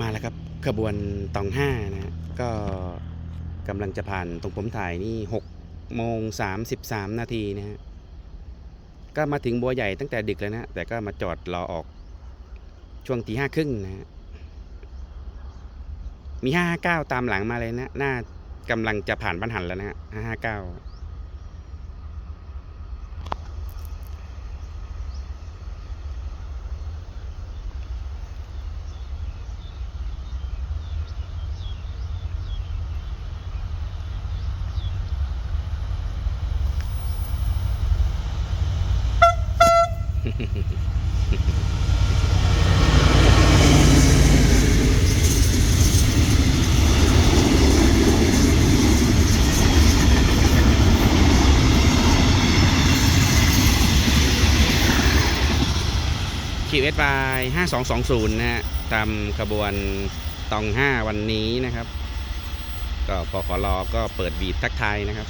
มาแล้วครับขบวนตองห้านะ ก็กำลังจะผ่านตรงผมถ่ายนี่หกโมงสามิบามนาทีนะฮะก็มาถึงบัวใหญ่ตั้งแต่ดึกแล้วนะ แต่ก็มาจอดรอออกช่วงตีห้าครึ่งนะฮะมีห้าเก้าตามหลังมาเลยนะน่ากำลังจะผ่านบ้านหันแล้วนะฮะห้าเก้า คิวเอสายห้าสองสองศูนย์นะฮะ ตามขบวนตองห้าวันนี้นะครับ ก็ปขลก็เปิดบีบทักทายนะครับ